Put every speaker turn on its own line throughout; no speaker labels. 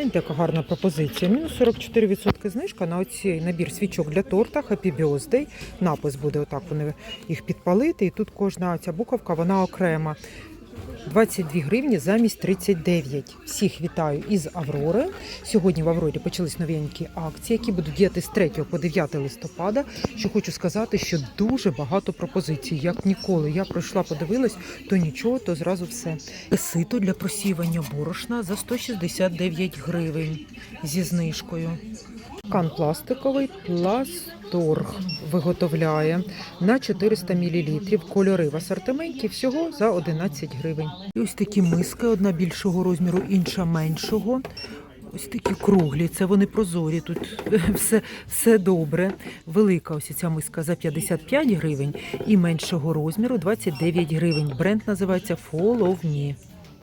Гляньте, яка гарна пропозиція. Мінус 44% знижка на оцей набір свічок для торта Happy Birthday. Напис буде отак, вони їх підпалити. І тут кожна ця буковка, вона окрема. 22 гривні замість 39. Всіх вітаю із Аврори. Сьогодні в Аврорі почались новенькі акції, які будуть діяти з 3 по 9 листопада. Що хочу сказати, що дуже багато пропозицій. Як ніколи. Я пройшла, подивилась, то нічого, то зразу все. Сито для просівання борошна за 169 гривень зі знижкою. Кан пластиковий Пласторг виготовляє на 400 мл. Кольори в асортименті всього за 11 гривень. Ось такі миски, одна більшого розміру, інша меншого. Ось такі круглі, це вони прозорі. Тут все, все добре. Велика ось ця миска за 55 гривень і меншого розміру 29 гривень. Бренд називається Fall of Me.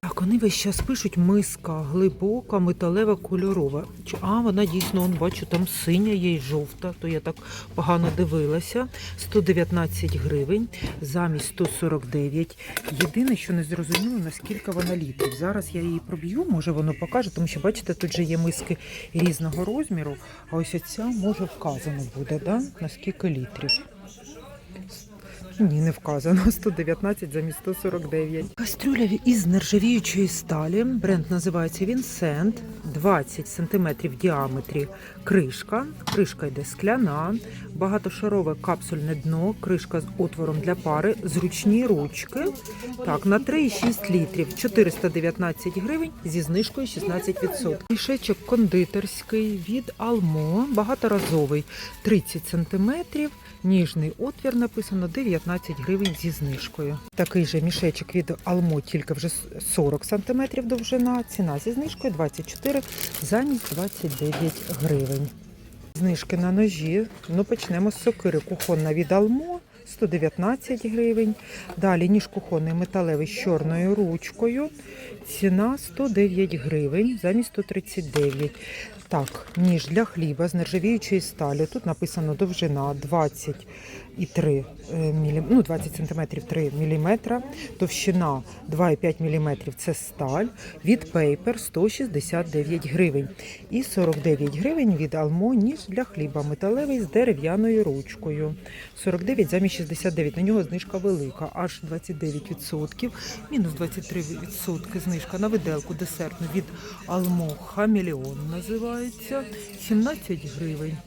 Так, вони весь час пишуть миска глибока, металева, кольорова. А, вона дійсно, он, бачу, там синя є й жовта, то я так погано дивилася. 119 гривень замість 149. Єдине, що не зрозуміло, наскільки вона літрів. Зараз я її проб'ю, може воно покаже, тому що, бачите, тут же є миски різного розміру, а ось ця може вказано буде, да? наскільки літрів. Ні, не вказано. 119 замість 149. Кастрюля із нержавіючої сталі. Бренд називається Вінсент. 20 см в діаметрі кришка. Кришка йде скляна, багатошарове капсульне дно, кришка з отвором для пари, зручні ручки. Так, на 3,6 літрів. 419 гривень зі знижкою 16%. Мішечок кондитерський від Алмо, багаторазовий 30 см. Ніжний отвір написано 19 гривень зі знижкою. Такий же мішечок від Алмо, тільки вже 40 см довжина. Ціна зі знижкою 24 замість 29 гривень. Знижки на ножі. Ну почнемо з сокири. Кухонна від Алмо 119 гривень. Далі ніж кухонний металевий з чорною ручкою. Ціна 109 гривень замість 139. Так, ніж для хліба з нержавіючої сталі. Тут написано довжина 20 і 3 мм, ну 20 см 3 мм, товщина 2,5 мм це сталь, від Paper 169 гривень. І 49 гривень від Almo ніж для хліба металевий з дерев'яною ручкою. 49 замість 69, на нього знижка велика, аж 29%, мінус 23% знижка на виделку десертну від Almo Хамелеон називається 17 гривень.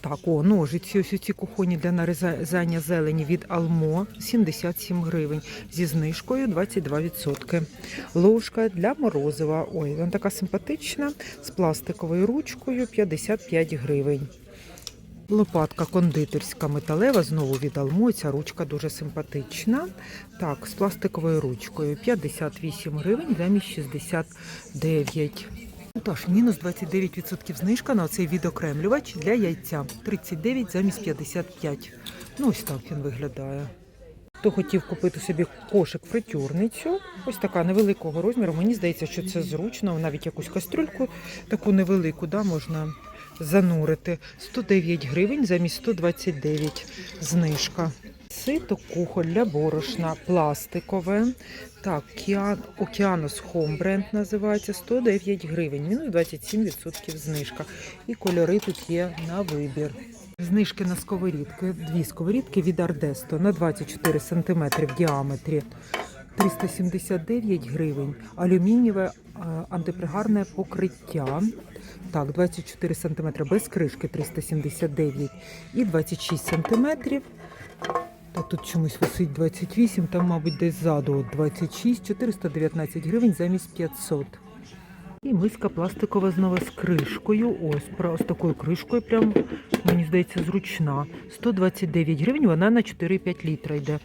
Так, о, ножиці, ось ці кухонні для нарізання зелені від Алмо 77 гривень зі знижкою 22%. Ложка для морозива. Ой, вона така симпатична з пластиковою ручкою 55 гривень. Лопатка кондитерська металева, знову від Алмо. Ця ручка дуже симпатична. Так, з пластиковою ручкою 58 гривень замість 69. Ну, Тож, мінус 29% знижка на цей відокремлювач для яйця. 39 замість 55. Ну, ось так він виглядає. Хто хотів купити собі кошик фритюрницю, ось така невеликого розміру. Мені здається, що це зручно. Навіть якусь кастрюльку таку невелику да, можна занурити. 109 гривень замість 129 знижка. Сито кухоль для борошна пластикове. Так, Океанус Home бренд називається 109 гривень, мінус 27% знижка. І кольори тут є на вибір. Знижки на сковорідки. Дві сковорідки від Ардесто на 24 см в діаметрі. 379 гривень. Алюмінієве е, антипригарне покриття. Так, 24 см без кришки 379 і 26 см. Та тут чомусь висить 28, там, мабуть, десь ззаду от 26, 419 гривень замість 500. І миска пластикова знову з кришкою. Ось, з такою кришкою, прям, мені здається, зручна. 129 гривень, вона на 4,5 літра йде.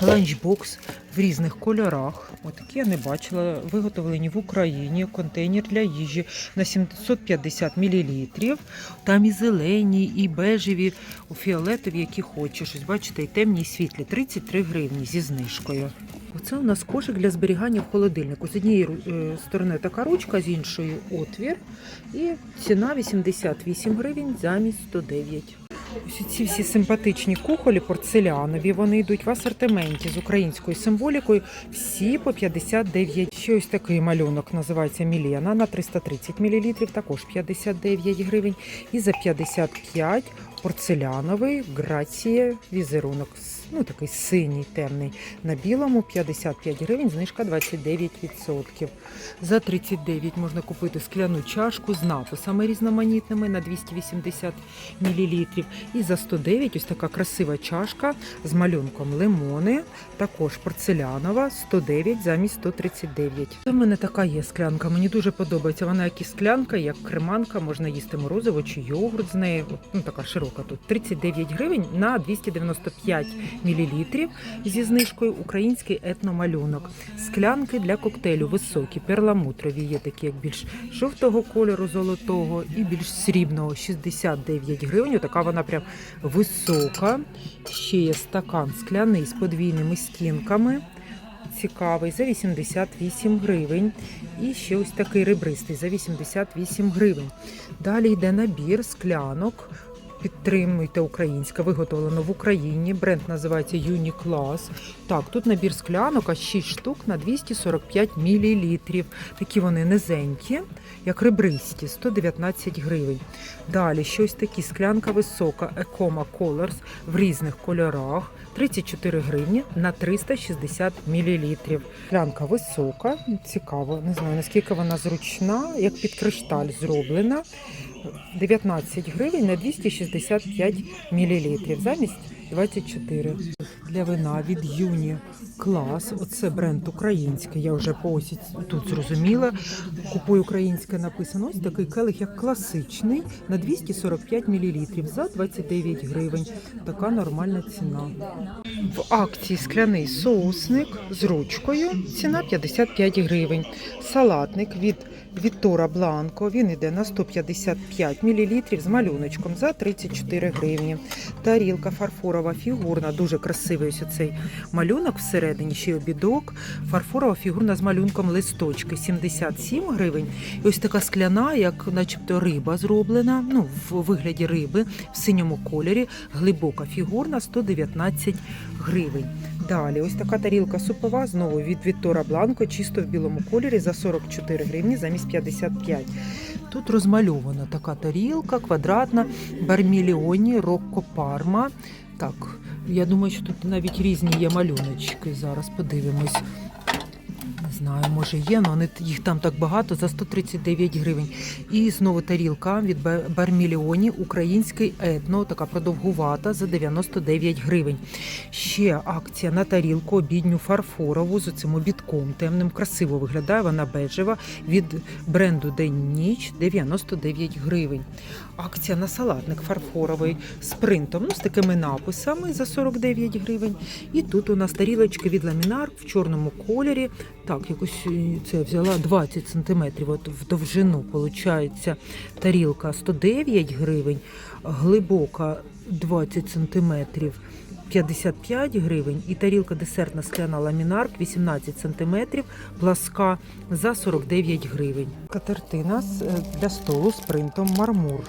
Ланчбокс в різних кольорах. Отакі я не бачила. Виготовлені в Україні. Контейнер для їжі на 750 мл. Там і зелені, і бежеві, у фіолетові, які хочеш. Ось бачите, і темні, і світлі. 33 гривні зі знижкою. Оце у нас кошик для зберігання в холодильнику. З однієї е, сторони така ручка, з іншої отвір. І ціна 88 гривень замість 109. Ці всі симпатичні кухолі порцелянові, вони йдуть в асортименті з українською символікою. Всі по 59 Ще ось такий малюнок називається Мілена на 330 мл, також 59 гривень. І за 55 порцеляновий грація візерунок. Ну, такий синій, темний. На білому 55 гривень, знижка 29%. За 39 можна купити скляну чашку з написами різноманітними на 280 мл. І за 109 ось така красива чашка з малюнком лимони, також порцелянова, 109 замість 139. У мене така є склянка, мені дуже подобається. Вона як і склянка, як креманка, можна їсти морозиво чи йогурт з. От, Ну, така широка тут. 39 гривень на 295 мл зі знижкою український етномалюнок. Склянки для коктейлю високі, перламутрові, є такі як більш жовтого кольору, золотого і більш срібного 69 гривень. Така вона прям висока. Ще є стакан скляний з подвійними стінками. Цікавий за 88 гривень. І ще ось такий ребристий за 88 гривень. Далі йде набір склянок. Підтримуйте українське, виготовлено в Україні. Бренд називається Uniqlas. Так, тут набір склянок, а 6 штук на 245 мл. Такі вони низенькі, як ребристі, 119 гривень. Далі щось такі склянка висока, Ecoma Colors в різних кольорах. 34 гривні на 360 мл. Склянка висока, цікаво, не знаю наскільки вона зручна, як під кришталь зроблена. 19 гривень на 265 мл, замість 24. Для вина від Юні Клас. Оце бренд український. Я вже по тут зрозуміла. Купую українське написано. Ось такий келих, як класичний, на 245 мл за 29 гривень. Така нормальна ціна. В акції скляний соусник з ручкою. Ціна 55 гривень. Салатник від Віттора Бланко. Він йде на 155 мл з малюночком за 34 гривні. Тарілка фарфорова фігурна, дуже красивий ось цей малюнок всередині, ще й обідок. Фарфорова фігурна з малюнком листочки 77 гривень. І ось така скляна, як начебто риба зроблена, ну, в вигляді риби в синьому кольорі, глибока фігурна 119 гривень. Далі, ось така тарілка супова, знову від Віттора Бланко, чисто в білому кольорі за 44 гривні замість 55. Тут розмальована така тарілка, квадратна, барміліоні, Рокко Парма. Так, я думаю, що тут навіть різні є малюночки. Зараз подивимось. Знаю, може є, але їх там так багато за 139 гривень. І знову тарілка від Барміліоні, український етно, така продовгувата за 99 гривень. Ще акція на тарілку обідню фарфорову з цим обідком темним. Красиво виглядає, вона бежева від бренду День Ніч 99 гривень. Акція на салатник фарфоровий з принтом, ну, з такими написами за 49 гривень. І тут у нас тарілочки від ламінар в чорному кольорі. Так, якось е, це взяла 20 сантиметрів от в довжину. Виходить, тарілка 109 гривень, глибока 20 сантиметрів. 55 гривень і тарілка десертна скляна ламінарк 18 сантиметрів, пласка за 49 гривень. Катертина е, для столу з принтом мармур.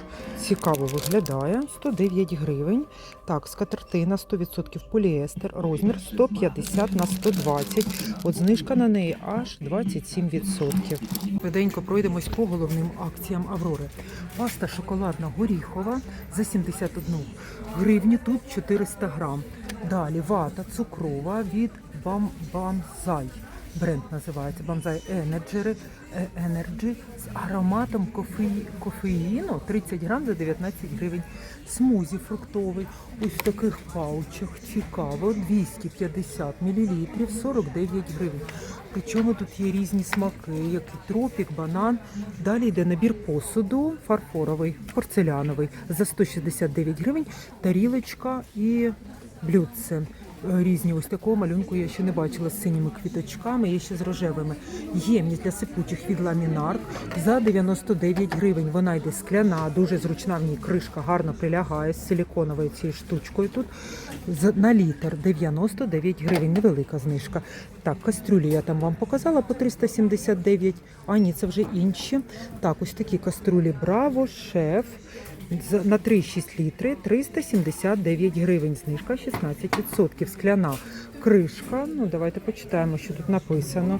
Цікаво виглядає 109 гривень. Так, скатертина 100% поліестер, розмір 150 на 120. От знижка на неї аж 27%. Швиденько пройдемось по головним акціям Аврори. Паста шоколадна горіхова за 71 гривню, тут 400 грам. Далі вата цукрова від Бамбанзай. Бренд називається Бамзай Energy, е, Energy з ароматом кофеї, кофеїну 30 грам за 19 гривень. Смузі фруктовий ось в таких паучах. Цікаво, 250 мл, 49 гривень. Причому тут є різні смаки, як і тропік, банан. Далі йде набір посуду фарфоровий, порцеляновий за 169 гривень, тарілочка і блюдце. Різні ось такого малюнку я ще не бачила з синіми квіточками, є ще з рожевими. Ємність для сипучих від ламінар за 99 гривень. Вона йде скляна, дуже зручна в ній кришка, гарно прилягає з силіконовою цією штучкою. Тут на літр 99 гривень, невелика знижка. Так, кастрюлі я там вам показала по 379. А ні, це вже інші. Так, ось такі каструлі Браво, шеф. На 3,6 літри 379 гривень, знижка 16%. Скляна кришка. Ну, давайте почитаємо, що тут написано.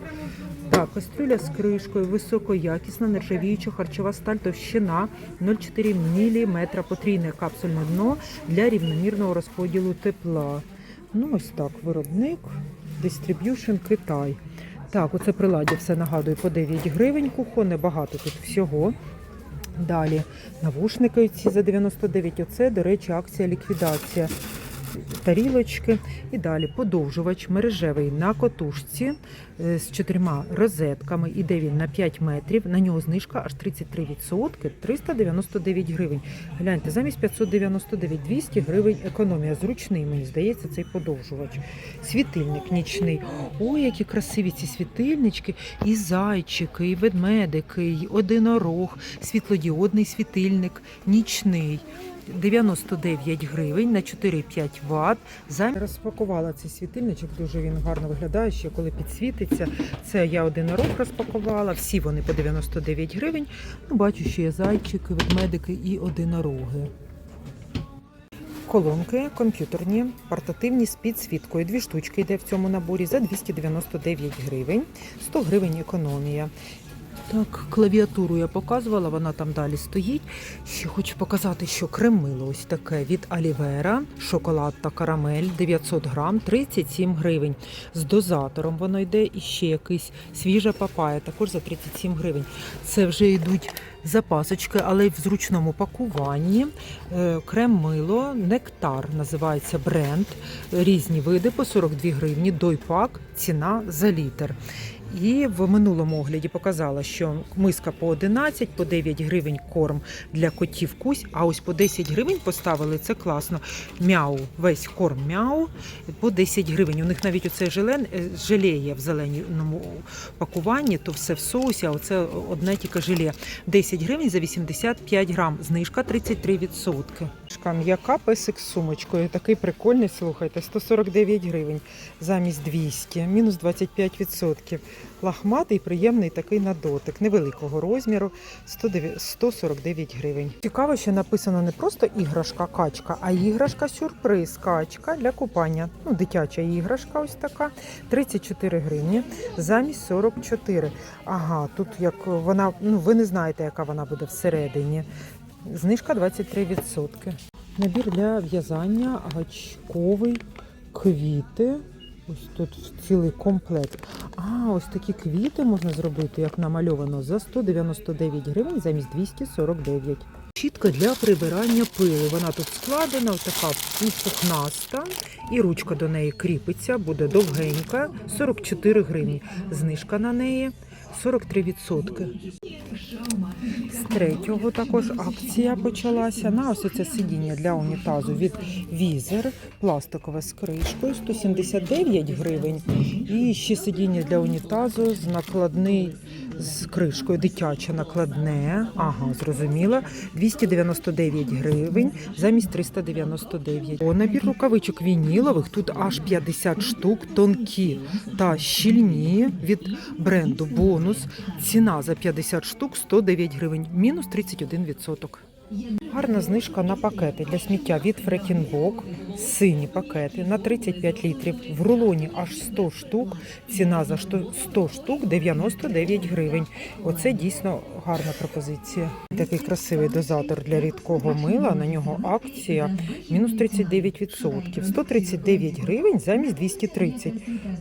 Так, кастрюля з кришкою, високоякісна, нержавіюча харчова сталь, товщина 0,4 мм, потрійне капсульне дно для рівномірного розподілу тепла. Ну, ось так, виробник, Distribution Китай. Так, оце приладдя все нагадую по 9 гривень. Кухонне багато тут всього. Далі навушники ці за 99. Оце, до речі, акція ліквідація. Тарілочки і далі подовжувач мережевий на котушці е, з чотирма розетками. Іде він на 5 метрів. На нього знижка аж 33%, 399 гривень. Гляньте, замість 599 200 гривень економія. Зручний, мені здається, цей подовжувач. Світильник нічний. Ой, які красиві ці світильнички. І зайчики, і ведмедики, і одинорог, світлодіодний світильник, нічний. 99 гривень на 4-5 Вт. За... Розпакувала цей світильничок, дуже він гарно виглядає, ще коли підсвітиться. Це я один рок розпакувала, всі вони по 99 гривень. Ну, бачу, що є зайчики, ведмедики і одинороги. Колонки комп'ютерні, портативні з підсвіткою. Дві штучки йде в цьому наборі за 299 гривень, 100 гривень економія. Так, клавіатуру я показувала, вона там далі стоїть. Ще хочу показати, що кремило ось таке від Алівера, шоколад та карамель 900 грам, 37 гривень. З дозатором воно йде і ще якийсь свіжа папая, також за 37 гривень. Це вже йдуть запасочки, але в зручному пакуванні. Е, Крем-мило, нектар називається бренд. Різні види по 42 гривні. Дойпак, ціна за літр. І в минулому огляді показала, що миска по 11, по 9 гривень корм для котів кусь, а ось по 10 гривень поставили це класно. Мяу, весь корм мяу по 10 гривень. У них навіть оце желе, е, є в зеленому пакуванні, то все в соусі, а оце одне тільки желе. 10 гривень за 85 грам, знижка 33%. М'яка песик з сумочкою. Такий прикольний, слухайте, 149 гривень замість 200, мінус 25%. Лахматий, приємний такий на дотик, невеликого розміру, 109 149 гривень. Цікаво, що написано не просто іграшка качка, а іграшка сюрприз качка для купання. Ну, дитяча іграшка ось така, 34 гривні замість 44. Ага, тут як вона, ну ви не знаєте, яка вона буде всередині. Знижка 23%. Набір для в'язання гачковий, квіти. Ось тут цілий комплект. А, ось такі квіти можна зробити, як намальовано, за 199 гривень замість 249. Щітка для прибирання пили. Вона тут складена, така пухнаста, і ручка до неї кріпиться, буде довгенька, 44 гривні. Знижка на неї 43%. З третього також акція почалася на ось це сидіння для унітазу від Візер, пластикове з кришкою 179 гривень. І ще сидіння для унітазу з накладний з кришкою, дитяче накладне. Ага, зрозуміла. 299 гривень замість 399. О, набір рукавичок вінілових. Тут аж 50 штук, тонкі та щільні від бренду бонус. Ціна за 50 штук 109 гривень, мінус 31%. Гарна знижка на пакети для сміття від Фрекінбок. Сині пакети на 35 літрів. В рулоні аж 100 штук. Ціна за 100 штук 99 гривень. Оце дійсно гарна пропозиція. Такий красивий дозатор для рідкого мила. На нього акція мінус 39%. 139 гривень замість 230.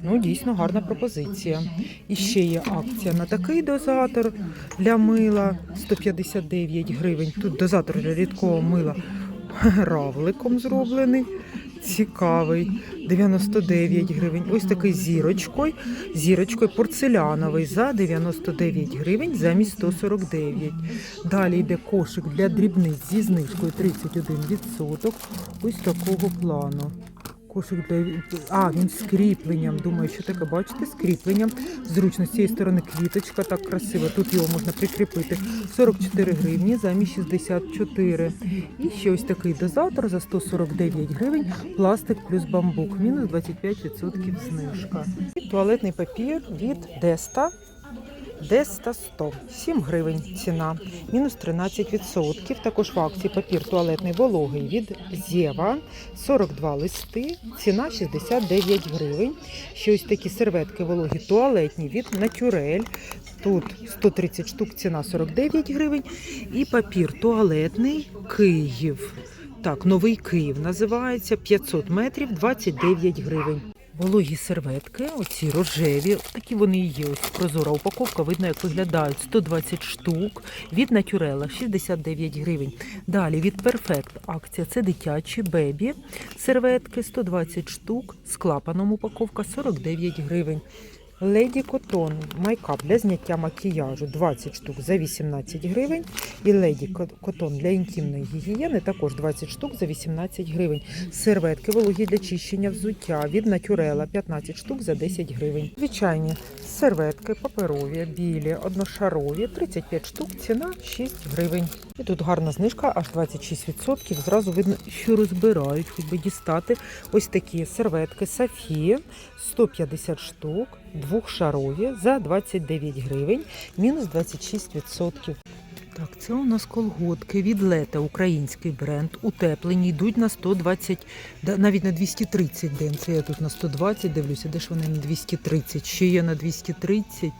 Ну, дійсно гарна пропозиція. І ще є акція на такий дозатор для мила 159 гривень. Тут дозатор для рідкого мила равликом зроблений. Цікавий, 99 гривень. Ось такий зірочкою, зірочкою порцеляновий за 99 гривень замість 149. Далі йде кошик для дрібниць зі знижкою 31%. Ось такого плану. Кошик для а, він з кріпленням. Думаю, що таке, бачите, з кріпленням. Зручно з цієї сторони квіточка так красиво. Тут його можна прикріпити. 44 гривні замість 64. І ще ось такий дозатор за 149 гривень. Пластик плюс бамбук. Мінус 25% знижка. Туалетний папір від Деста. Деста 100, 7 гривень ціна, мінус 13%. Також в акції папір туалетний вологий від Зєва, 42 листи, ціна 69 гривень. Ще ось такі серветки вологі туалетні від Натюрель. Тут 130 штук, ціна 49 гривень. І папір туалетний Київ. Так, новий Київ називається 500 метрів 29 гривень. Вологі серветки, оці рожеві, такі вони і є. Ось прозора упаковка, видно, як виглядають 120 штук. Від Натюрела 69 гривень. Далі від Перфект акція це дитячі бебі серветки 120 штук. З клапаном упаковка 49 гривень. Леді Котон майкап для зняття макіяжу 20 штук за 18 гривень. І Леді Котон для інтимної гігієни також 20 штук за 18 гривень. Серветки вологі для чищення взуття від Натюрела 15 штук за 10 гривень. Звичайні серветки паперові, білі, одношарові 35 штук, ціна 6 гривень. І тут гарна знижка, аж 26%. Зразу видно, що розбирають, хоч би дістати. Ось такі серветки Сафі 150 штук, двохшарові за 29 гривень, мінус 26%. Так, це у нас колготки від лета, український бренд. Утеплені, йдуть на 120, навіть на 230 день. Це я тут на 120 дивлюся, де ж вони на 230. Ще є на 230.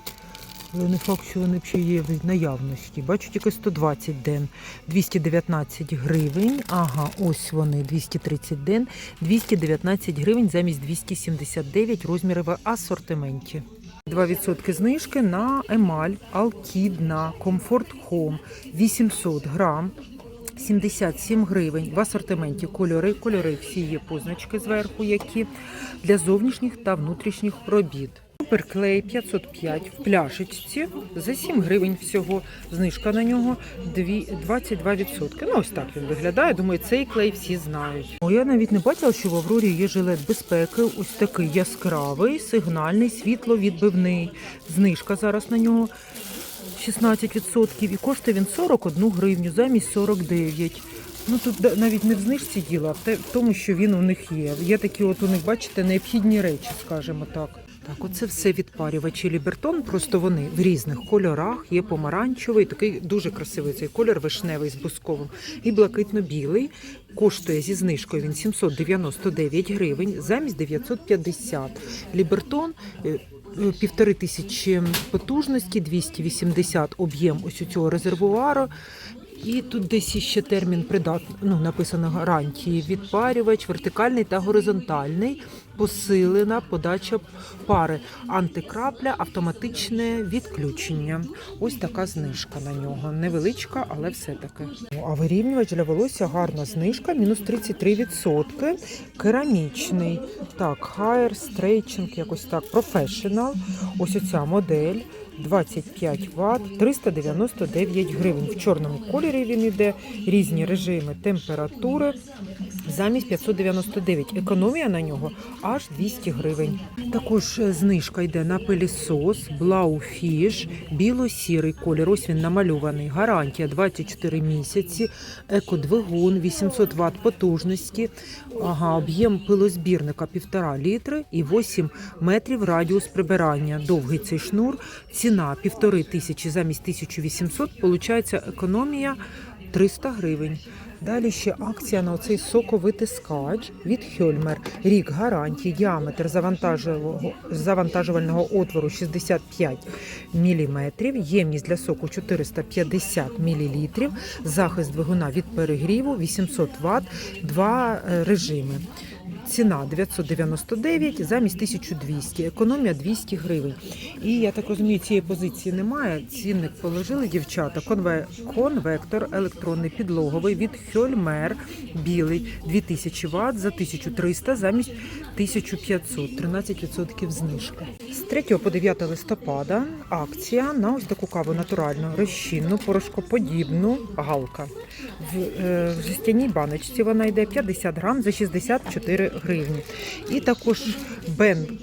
Але не факт, що вони ще є в наявності. Бачу тільки 120 ден, 219 гривень. Ага, ось вони, 230 ден, 219 гривень замість 279 розміри в асортименті. 2% знижки на емаль Алкід на Comfort Home 800 грам. 77 гривень в асортименті кольори. Кольори всі є позначки зверху, які для зовнішніх та внутрішніх робіт. Суперклей 505 в пляшечці за 7 гривень всього. Знижка на нього 22%. Ну ось так він виглядає. Думаю, цей клей всі знають. О, я навіть не бачила, що в Аврорі є жилет безпеки. Ось такий яскравий, сигнальний, світловідбивний. Знижка зараз на нього 16% і коштує він 41 гривню замість 49. Ну тут навіть не в знижці діла, а в тому, що він у них є. Є такі, от у них, бачите, необхідні речі, скажімо так. Так, оце все відпарювачі Лібертон. Просто вони в різних кольорах. Є помаранчевий, такий дуже красивий цей колір, вишневий з бусковим, і блакитно-білий. Коштує зі знижкою він 799 гривень замість 950. Лібертон. е, е, Півтори тисячі потужності, 280 об'єм ось у цього резервуару. І тут десь іще термін придат... ну, написано гарантії. Відпарювач, вертикальний та горизонтальний, посилена подача пари, антикрапля, автоматичне відключення. Ось така знижка на нього. Невеличка, але все-таки. Ну, А вирівнювач для волосся гарна знижка, мінус 33%. Керамічний. Так, Higher Stretching, якось так, Professional. Ось оця модель. 25 Вт, 399 гривень. В чорному кольорі він іде, різні режими температури. Замість 599. Економія на нього аж 200 гривень. Також е, знижка йде на пилісос Blaufish, біло-сірий колір. Ось він намальований. Гарантія 24 місяці. Екодвигун 800 Вт потужності. Ага, об'єм пилозбірника 1,5 літри і 8 метрів радіус прибирання. Довгий цей шнур. Ціна 1,5 тисячі замість 1800. Получається економія 300 гривень. Далі ще акція на оцей соковитискач від Хьольмер. Рік гарантії, діаметр завантажувального, отвору 65 мм, ємність для соку 450 мл, захист двигуна від перегріву 800 Вт, два е, режими. Ціна 999 замість 1200, економія 200 гривень. І я так розумію, цієї позиції немає. Цінник положили дівчата. Конве... Конвектор електронний підлоговий від Хьольмер білий 2000 Вт за 1300 замість 1500, 13% знижка. З 3 по 9 листопада акція на ось таку каву натуральну, розчинну, порошкоподібну галка. В, е, в жестяній баночці вона йде 50 грам за 64 гривні. І також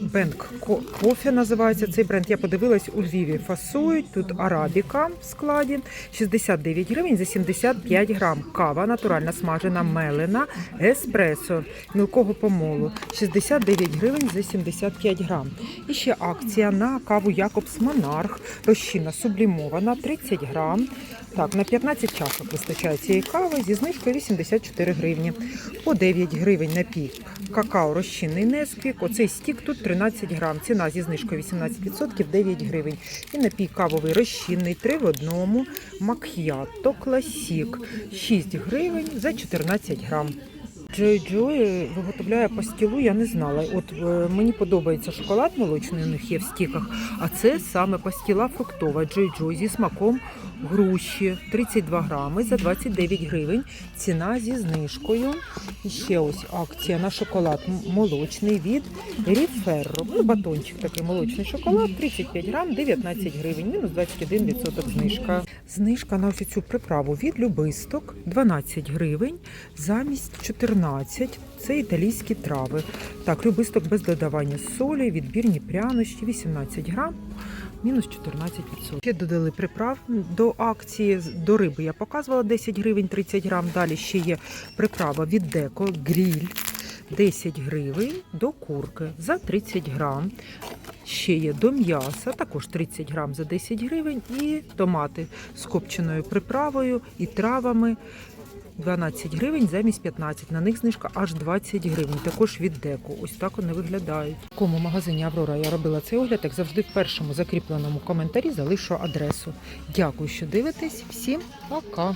Бенк Кофе називається цей бренд. Я подивилась у Львові. Фасують тут арабіка в складі 69 гривень за 75 грам. Кава натуральна смажена мелена, еспресо мілкого помолу 69 гривень за 75 грам. І ще акція на каву Якобс Монарх, розчина сублімована 30 грам. Так, на 15 чашок вистачає цієї кави зі знижкою 84 гривні. По 9 гривень напій какао розчинний Несквік. Оцей стік тут 13 грам. Ціна зі знижкою 18% 9 гривень. І напій кавовий розчинний 3 в одному. Мак'ято класік 6 гривень за 14 грам. Джой Джой виготовляє пастілу, я не знала. От е, мені подобається шоколад молочний, у них є в стіках, а це саме пастіла фруктова Джой Джой зі смаком груші 32 грами за 29 гривень. Ціна зі знижкою. І ще ось акція на шоколад молочний від Ріферро. Ну, батончик такий молочний шоколад, 35 грам, 19 гривень, мінус 21% знижка. Знижка на ось цю приправу від Любисток 12 гривень замість 14. Це італійські трави. Так, любисток без додавання солі, відбірні прянощі, 18 грам. Мінус 14%. Ще додали приправ до акції. До риби я показувала 10 гривень 30 грам. Далі ще є приправа від Деко, гріль 10 гривень до курки за 30 грам. Ще є до м'яса, також 30 грам за 10 гривень. І томати з копченою приправою і травами 12 гривень замість 15. На них знижка аж 20 гривень. Також від деку. Ось так вони виглядають. В кому магазині Аврора я робила цей огляд, як завжди, в першому закріпленому коментарі залишу адресу. Дякую, що дивитесь. Всім пока!